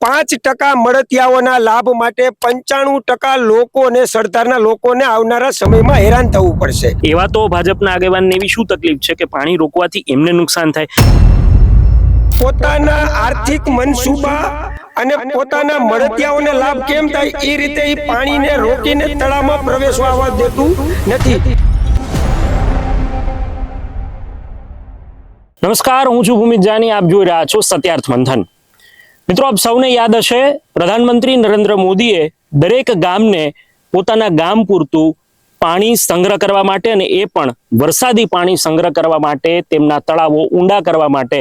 પાંચ ટકા મળતિયાઓના લાભ માટે પંચાણું ટકા લોકોને સરદારના લોકોને આવનારા સમયમાં હેરાન થવું પડશે. એવા તો ભાજપના આગેવાનને એવી શું તકલીફ છે કે પાણી રોકવાથી એમને નુકસાન થાય? પોતાના આર્થિક મનસુબા અને પોતાના મળતિયાઓને લાભ કેમ થાય? એ રીતે એ પાણીને રોકીને તળાવમાં પ્રવેશવા આવવા દેતું નથી. નમસ્કાર હું છું ભૂમિત જાની. આપ જોઈ રહ્યા છો સત્યાર્થ મંથન. મિત્રો, આપ સૌને યાદ હશે, પ્રધાનમંત્રી નરેન્દ્ર મોદીએ દરેક ગામને પોતાના ગામ પૂરતું પાણી સંગ્રહ કરવા માટે અને એ પણ વરસાદી પાણી સંગ્રહ કરવા માટે, તેમના તળાવો ઊંડા કરવા માટે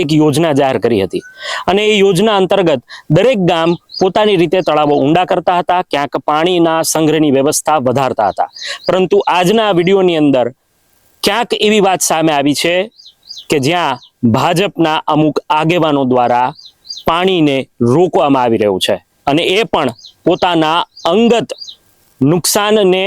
એક યોજના જાહેર કરી હતી. અને એ યોજના અંતર્ગત દરેક ગામ પોતાની રીતે તળાવો ઊંડા કરતા હતા, ક્યાંક પાણીના સંગ્રહની વ્યવસ્થા વધારતા હતા. પરંતુ આજના વિડીયોની અંદર ક્યાંક એવી વાત સામે આવી છે કે જ્યાં ભાજપના અમુક આગેવાનો દ્વારા પાણીને રોકવામાં આવી રહ્યું છે. અને એ પણ પોતાના અંગત નુકસાનને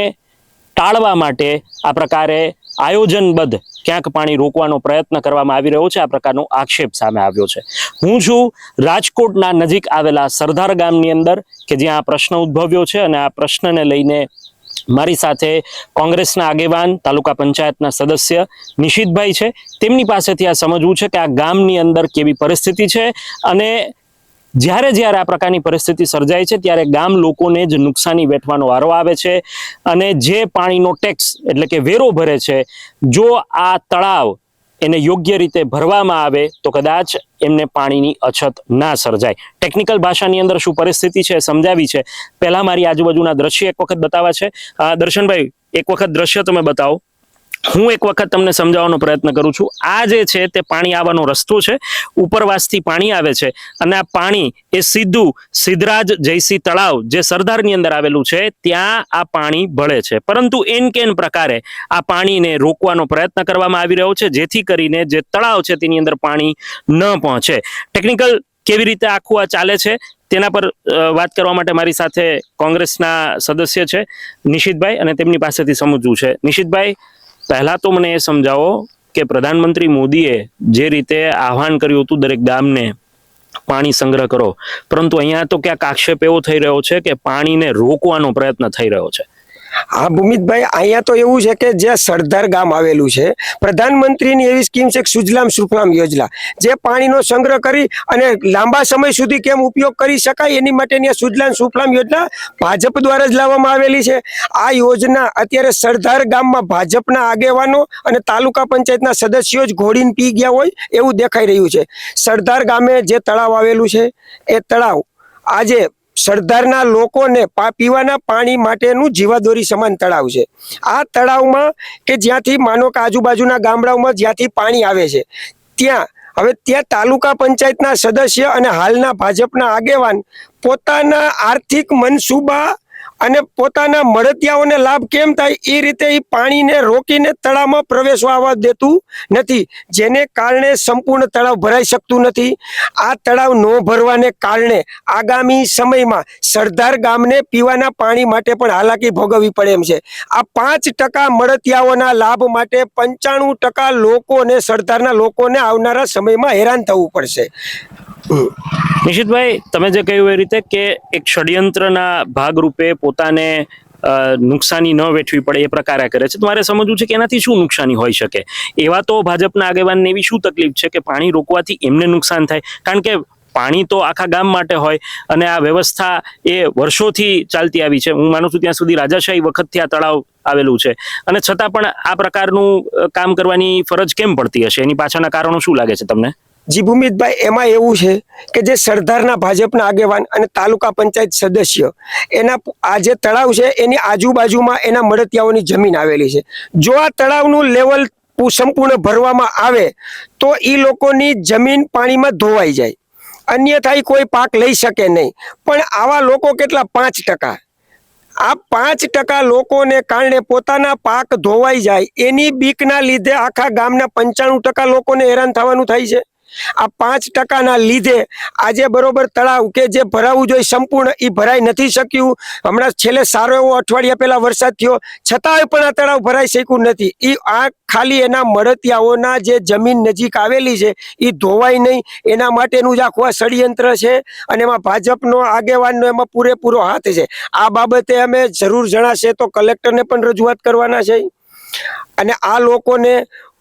ટાળવા માટે આ પ્રકારે આયોજનબદ્ધ ક્યાંક પાણી રોકવાનો પ્રયત્ન કરવામાં આવી રહ્યો છે. આ પ્રકારનો આક્ષેપ સામે આવ્યો છે. હું છું રાજકોટના નજીક આવેલા સરદાર ગામની અંદર કે જ્યાં આ પ્રશ્ન ઉદ્ભવ્યો છે અને આ પ્રશ્નને લઈને મારી સાથે કોંગ્રેસના આગેવાન, તાલુકા પંચાયતના સદસ્ય નિશિતભાઈ છે. તેમની પાસેથી આ સમજવું છે કે આ ગામની અંદર કેવી પરિસ્થિતિ છે અને જ્યારે જ્યારે આ પ્રકારની પરિસ્થિતિ સર્જાય છે ત્યારે ગામ લોકોને જ નુકસાની વેઠવાનો વારો આવે છે અને જે પાણીનો ટેક્સ એટલે કે વેરો ભરે છે, જો આ તળાવ એને યોગ્ય રીતે ભરવામાં આવે તો કદાચ એમને પાણીની અછત ના સર્જાય. ટેકનિકલ ભાષાની અંદર શું પરિસ્થિતિ છે સમજાવી છે. પહેલા મારી આજુબાજુના દ્રશ્ય એક વખત બતાવવા છે. દર્શનભાઈ, એક વખત દ્રશ્ય તમે બતાવો. હું એક વખત તમને સમજાવવાનો પ્રયત્ન કરું છું. આ જે છે તે પાણી આવવાનો રસ્તો છે. ઉપરવાસથી પાણી આવે છે અને આ પાણી એ સીધું સિદ્ધરાજ જયસિંહ તળાવ જે સરદારની અંદર આવેલું છે, ત્યાં આ પાણી ભળે છે. પરંતુ એન કેન પ્રકારે આ પાણીને રોકવાનો પ્રયત્ન કરવામાં આવી રહ્યો છે, જેથી કરીને જે તળાવ છે તેની અંદર પાણી ન પહોંચે. ટેકનિકલ કેવી રીતે આખું આ ચાલે છે તેના પર વાત કરવા માટે મારી સાથે કોંગ્રેસના સદસ્ય છે નિશિતભાઈ અને તેમની પાસેથી સમજવું છે. નિશિતભાઈ પહેલા તો મને એ સમજાવો કે પ્રધાનમંત્રી મોદીએ જે રીતે આહવાન કર્યું હતું દરેક ગામને, પાણી સંગ્રહ કરો. પરંતુ અહીંયા તો ક્યાંક આક્ષેપ એવો થઈ રહ્યો છે કે પાણીને રોકવાનો પ્રયત્ન થઈ રહ્યો છે. હા, ભૂમિતભાઈ, અહીંયા તો એવું છે કે જ્યાં સરદાર ગામ આવેલું છે, પ્રધાનમંત્રીની એવી સ્કીમ છે સુજલામ સુફલામ યોજના, જે પાણીનો સંગ્રહ કરી અને લાંબા સમય સુધી કેમ ઉપયોગ કરી શકાય એની માટેની આ સુજલામ સુફલામ યોજના ભાજપ દ્વારા જ લાવવામાં આવેલી છે. આ યોજના અત્યારે સરદાર ગામમાં ભાજપના આગેવાનો અને તાલુકા પંચાયતના સદસ્યો જ ઘોડીને પી ગયા હોય એવું દેખાઈ રહ્યું છે. સરદાર ગામે જે તળાવ આવેલું છે, એ તળાવ આજે સરદારના લોકોને પીવાના પાણી માટેનું જીવાદોરી સમાન તળાવ છે. આ તળાવમાં કે જ્યાંથી માનો કે આજુબાજુના ગામડાઓમાં જ્યાંથી પાણી આવે છે, ત્યાં, હવે ત્યાં તાલુકા પંચાયતના સદસ્ય અને હાલના ભાજપના આગેવાન પોતાના આર્થિક મનસૂબા અને પોતાના મળતિયાઓને લાભ કેમ થાય એ રીતે એ પાણીને રોકીને તળાવમાં પ્રવેશવા આવવા દેતું નથી. જેને કારણે સંપૂર્ણ તળાવ ભરાઈ શકતું નથી. આ તળાવ ન ભરવાને કારણે આગામી સમયમાં સરદાર ગામને પીવાના પાણી માટે પણ હાલાકી ભોગવવી પડે એમ છે. આ પાંચ ટકા મળતિયાઓના લાભ માટે પંચાણું ટકા લોકોને, સરદારના લોકોને આવનારા સમયમાં હેરાન થવું પડશે. નિશિતભાઈ, તમે જે કહ્યું એ રીતે કે એક ષડયંત્રના ભાગરૂપે પોતાને નુકસાની ન વેઠવી પડે એ પ્રકારે કરે છે. તમારે સમજવું છે કે એનાથી શું નુકસાની હોઈ શકે? એવા તો ભાજપના આગેવાનને એવી શું તકલીફ છે કે પાણી રોકવાથી એમને નુકસાન થાય? કારણ કે પાણી તો આખા ગામ માટે હોય અને આ વ્યવસ્થા એ વર્ષોથી ચાલતી આવી છે. હું માનું છું ત્યાં સુધી રાજાશાહી વખતથી આ તળાવ આવેલું છે. અને છતાં પણ આ પ્રકારનું કામ કરવાની ફરજ કેમ પડતી હશે? એની પાછળના કારણો શું લાગે છે તમને? જી ભૂમિતભાઈ એમાં એવું છે કે જે સરદારના ભાજપના આગેવાન અને તાલુકા પંચાયત સદસ્ય, એના આ જે તળાવ છે, એની આજુબાજુમાં એના મળતિયાઓની જમીન આવેલી છે. જો આ તળાવનું લેવલ સંપૂર્ણ ભરવામાં આવે, તો એ લોકોની જમીન પાણીમાં ધોવાઈ જાય. અન્યથા એ કોઈ પાક લઈ શકે નહીં. પણ આવા લોકો કેટલા? પાંચ ટકા. આ પાંચ ટકા લોકોને કારણે પોતાના પાક ધોવાઈ જાય, એની બીકના લીધે આખા ગામના પંચાણું ટકા લોકોને હેરાન થવાનું થાય છે. આ પાંચ ટકાના લીધે આજે બરોબર તળાવ કે જે ભરાવું જોઈએ સંપૂર્ણ એ ભરાઈ નથી શક્યું. હમણાં છેલ્લે સારો એવો અઠવાડિયા પહેલા વરસાદ થયો. છતાંય પણ આ તળાવ ભરાઈ શક્યું નથી. એ આ ખાલી એના મળતિયાઓના જે જમીન નજીક આવેલી છે એ ધોવાય નહીં. એના માટેનું જ આખું આ ષડયંત્ર છે અને એમાં ભાજપનો આગેવાનનો એમાં પૂરેપૂરો હાથ છે. આ બાબતે અમે જરૂર જણાશે તો કલેક્ટરને પણ રજૂઆત કરવાના છે. અને આ લોકોને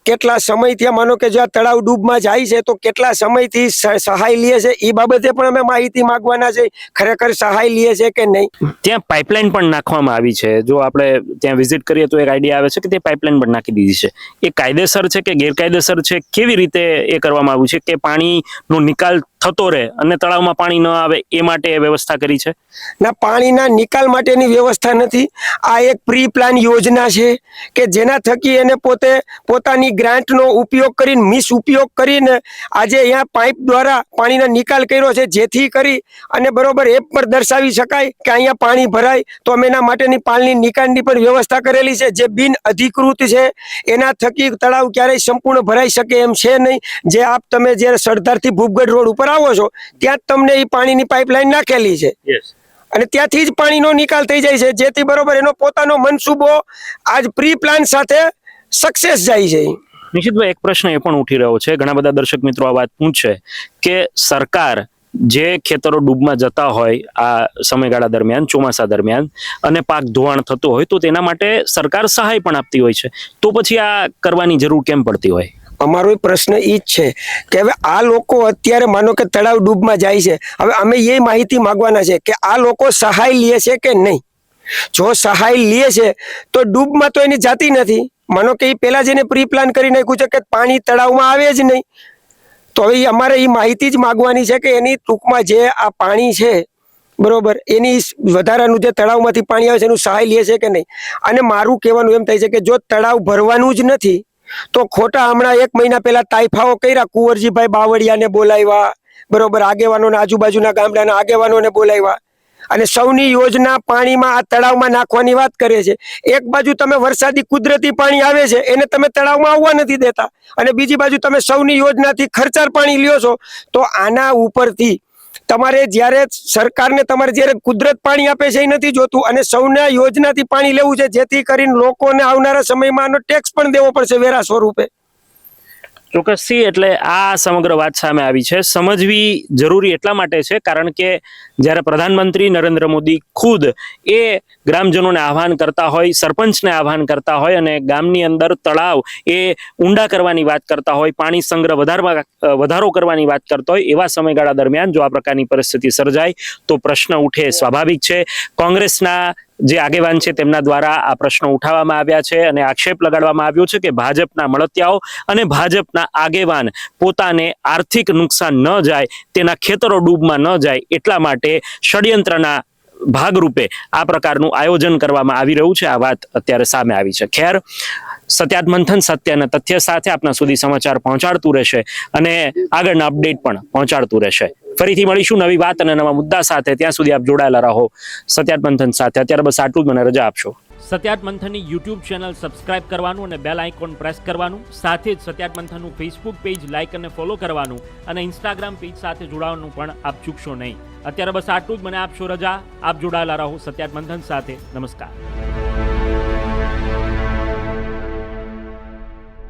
કેટલા સમયથી માનો કે જો આ તળાવ ડૂબમાં જાય છે તો કેટલા સમયથી સહાય લે છે એ બાબતે પણ અમે માહિતી માંગવાના છે. ખરેખર સહાય લે છે કે નહીં? ત્યાં પાઇપલાઇન પણ નાખવામાં આવી છે. જો આપણે ત્યાં વિઝિટ કરીએ તો એક આઈડિયા આવે છે કે તે પાઇપલાઇન પણ નાખી દીધી છે. એ કાયદેસર છે કે ગેરકાયદેસર છે? કેવી રીતે એ કરવામાં આવ્યું છે? કે પાણીનો નિકાલ થતો રહે અને તળાવમાં પાણી ન આવે એ માટે એ વ્યવસ્થા કરી છે? ના પાણીના નિકાલ માટેની વ્યવસ્થા નથી. આ એક પ્રી પ્લાન યોજના છે કે જેના થકી એને પોતે પોતાની ગ્રાન્ટનો ઉપયોગ કરીને મિસ ઉપયોગ કરીને આજે અહીંયા પાઇપ દ્વારા પાણીનો નિકાલ કર્યો છે જેથી કરી અને બરોબર એ પણ દર્શાવી શકાય કે અહીંયા પાણી ભરાય. તો અમે એના માટેની પાણીની નિકાલની પણ વ્યવસ્થા કરેલી છે જે બિન અધિકૃત છે. એના થકી તળાવ ક્યારેય સંપૂર્ણ ભરાઈ શકે એમ છે નહીં. જે આપ તમે જ્યારે સરદારથી ભૂપગઢ રોડ ઉપર આવો છો ત્યાં જ તમને એ પાણીની પાઇપલાઇન નાખેલી છે. અને ત્યાંથી જ પાણીનો નિકાલ થઈ જાય છે જેથી બરોબર એનો પોતાનો મનસૂબો આજ પ્રી પ્લાન સાથે સક્સેસ જાય છે. નિશિતભાઈ, એક પ્રશ્ન એ પણ ઉઠી રહ્યો છે. ઘણા બધા દર્શક મિત્રો આ વાત પૂછે કે સરકાર જે ખેતરો ડૂબમાં જતા હોય આ સમયગાળા દરમિયાન, ચોમાસા દરમિયાન, અને પાક ધોવાણ થતું હોય, તો તેના માટે સરકાર સહાય પણ આપતી હોય છે. તો પછી આ કરવાની જરૂર કેમ પડતી હોય? અમારો પ્રશ્ન એ જ છે કે હવે આ લોકો અત્યારે માનો કે તળાવ ડૂબમાં જાય છે. હવે અમે એ માહિતી માંગવાના છે કે આ લોકો સહાય લે છે કે નહીં? જો સહાય લે છે, તો ડૂબમાં તો એની જાતી નથી. માનો કે એ પહેલાં જેને પ્રી પ્લાન કરી નાખ્યું છે કે પાણી તળાવમાં આવે જ નહીં. તો હવે અમારે એ માહિતી જ માગવાની છે કે એની ટૂંકમાં જે આ પાણી છે, બરોબર, એની વધારાનું જે તળાવમાંથી પાણી આવે છે એનું સહાય લે છે કે નહીં? અને મારું કહેવાનું એમ થાય છે કે જો તળાવ ભરવાનું જ નથી, તો ખોટા હમણાં એક મહિના પહેલા તાઇફાઓ કર્યા, કુંવરજીભાઈ બાવળિયાને બોલાવ્યા, બરોબર, આગેવાનોને આજુબાજુના ગામડાના આગેવાનોને બોલાવ્યા. અને સૌની યોજના પાણીમાં આ તળાવમાં નાખવાની વાત કરે છે. એક બાજુ તમે વરસાદી કુદરતી પાણી આવે છે, એને તમે તળાવમાં આવવા નથી દેતા. અને બીજી બાજુ તમે સૌની યોજનાથી ખર્ચાળ પાણી લ્યો છો, તો આના ઉપરથી તમારે જ્યારે સરકારને તમારે જ્યારે કુદરત પાણી આપે છે એ નથી જોતું, અને સૌના યોજનાથી પાણી લેવું છે, જેથી કરીને લોકોને આવનારા સમયમાં આનો ટેક્સ પણ દેવો પડશે વેરા સ્વરૂપે. ચોક્કસથી એટલે આ સમગ્ર વાત સામે આવી છે. સમજવી જરૂરી એટલા માટે છે, કારણ કે જ્યારે પ્રધાનમંત્રી નરેન્દ્ર મોદી ખુદ એ ગ્રામજનોને આહ્વાન કરતા હોય, સરપંચને આહ્વાન કરતા હોય અને ગામની અંદર તળાવ એ ઊંડા કરવાની વાત કરતા હોય, પાણી સંગ્રહ વધારવા વધારો કરવાની વાત કરતા હોય, એવા સમયગાળા દરમિયાન જો આ પ્રકારની પરિસ્થિતિ સર્જાય તો પ્રશ્ન ઉઠે સ્વાભાવિક છે. કોંગ્રેસના જે આગેવાન છે તેમના દ્વારા આ પ્રશ્નો ઉઠાવવામાં આવ્યા છે અને આક્ષેપ લગાડવામાં આવ્યો છે કે ભાજપના મળતિયાઓ અને ભાજપના આગેવાન પોતાને આર્થિક નુકસાન ન જાય, તેના ખેતરો ડૂબમાં ન જાય એટલા માટે ષડયંત્રના ભાગરૂપે આ પ્રકારનું આયોજન કરવામાં આવી રહ્યું છે. આ વાત અત્યારે સામે આવી છે. ખેર સત્યાત મંથન અને તથ્ય સાથે આપના સુધી સમાચાર પહોંચાડતું રહેશે અને આગળના અપડેટ પણ પહોંચાડતું રહેશે. ફરીથી મળીશું નવી વાત અને નવા મુદ્દા સાથે. ત્યાં સુધી આપ જોડાયેલા રહો. સત્યાત મંથન સાથે. અત્યારે બસ આટલું જ. મને રજા આપશો. સત્યાત મંથનની યુટ્યુબ ચેનલ સબસ્ક્રાઇબ કરવાનું અને બેલ આઇકોન પ્રેસ કરવાનું. સાથે જ સત્યાત મંથનનું ફેસબુક પેજ લાઇક અને ફોલો કરવાનું અને ઇન્સ્ટાગ્રામ પેજ સાથે જોડાવાનું પણ આપ ચૂકશો નહીં. અત્યારે બસ આટલું જ. મને આપશો રજા. આપ જોડાયેલા રહો સત્યાત મંથન સાથે. નમસ્કાર.